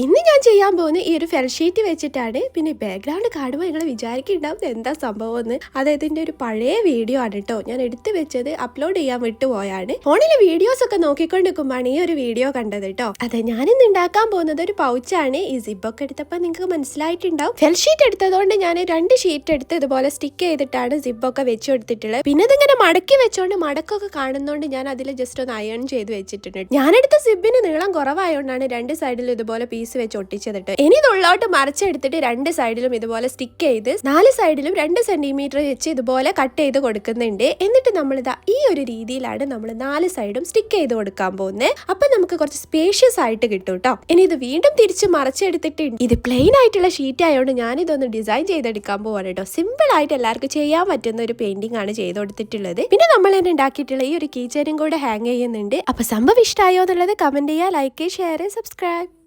ഇന്ന് ഞാൻ ചെയ്യാൻ പോകുന്ന ഈ ഒരു ഫെൽഷീറ്റ് വെച്ചിട്ടാണ് പിന്നെ ബാക്ക്ഗ്രൗണ്ട് കാണുമ്പോൾ നിങ്ങൾ വിചാരിക്കുന്നുണ്ടാവും എന്താ സംഭവം എന്ന് അതായത് എന്റെ ഒരു പഴയ വീഡിയോ ആണ് കേട്ടോ ഞാൻ എടുത്തു വെച്ചത് അപ്ലോഡ് ചെയ്യാൻ വിട്ടുപോയാണ് ഫോണിലെ വീഡിയോസ് ഒക്കെ നോക്കിക്കൊണ്ട് ഈ ഒരു വീഡിയോ കണ്ടത് കേട്ടോ അതെ ഞാനിന്ന് ഉണ്ടാക്കാൻ പോകുന്നത് ഒരു പൗച്ചാണ് ഈ സിബൊക്കെ എടുത്തപ്പോൾ നിങ്ങൾക്ക് മനസ്സിലായിട്ടുണ്ടാവും. ഫെൽഷീറ്റ് എടുത്തതുകൊണ്ട് ഞാൻ രണ്ട് ഷീറ്റ് എടുത്ത് ഇതുപോലെ സ്റ്റിക്ക് ചെയ്തിട്ടാണ് സിബൊക്കെ വെച്ച് കൊടുത്തിട്ടുള്ളത്. പിന്നെ ഇതിങ്ങനെ മടക്കി വെച്ചോണ്ട് മടക്കൊക്കെ കാണുന്നതുകൊണ്ട് ഞാൻ അതിൽ ജസ്റ്റ് ഒന്ന് അയൺ ചെയ്ത് വെച്ചിട്ടുണ്ട്. ഞാനെടുത്ത സിബിന് നീളം കുറവായതുകൊണ്ടാണ് രണ്ട് സൈഡിൽ ഇതുപോലെ പീസ് വെച്ച് ഒട്ടിച്ചതിട്ട് ഇനി ഉള്ളോട്ട് മറിച്ചെടുത്തിട്ട് രണ്ട് സൈഡിലും ഇതുപോലെ സ്റ്റിക്ക് ചെയ്ത് നാല് സൈഡിലും രണ്ട് സെന്റിമീറ്റർ വെച്ച് ഇതുപോലെ കട്ട് ചെയ്ത് കൊടുക്കുന്നുണ്ട്. എന്നിട്ട് നമ്മളിതാ ഈ ഒരു രീതിയിലാണ് നമ്മൾ നാല് സൈഡും സ്റ്റിക്ക് ചെയ്ത് കൊടുക്കാൻ പോകുന്നത് അപ്പൊ നമുക്ക് കുറച്ച് സ്പേഷ്യസ് ആയിട്ട് കിട്ടും കേട്ടോ ഇനി ഇത് വീണ്ടും തിരിച്ച് മറിച്ചെടുത്തിട്ട് ഇത് പ്ലെയിൻ ആയിട്ടുള്ള ഷീറ്റ് ആയതുകൊണ്ട് ഞാൻ ഇതൊന്ന് ഡിസൈൻ ചെയ്തെടുക്കാൻ പോവാണ് കേട്ടോ സിമ്പിൾ ആയിട്ട് എല്ലാവർക്കും ചെയ്യാൻ പറ്റുന്ന ഒരു പെയിന്റിംഗ് ആണ് ചെയ്ത് കൊടുത്തിട്ടുള്ളത്. പിന്നെ നമ്മൾ തന്നെ ഉണ്ടാക്കിയിട്ടുള്ള ഈ ഒരു കീച്ചേരും കൂടെ ഹാങ് ചെയ്യുന്നുണ്ട്. അപ്പൊ സംഭവം ഇഷ്ടമായോ എന്നുള്ളത് കമന്റ് ചെയ്യുക ലൈക്ക് ഷെയർ സബ്സ്ക്രൈബ്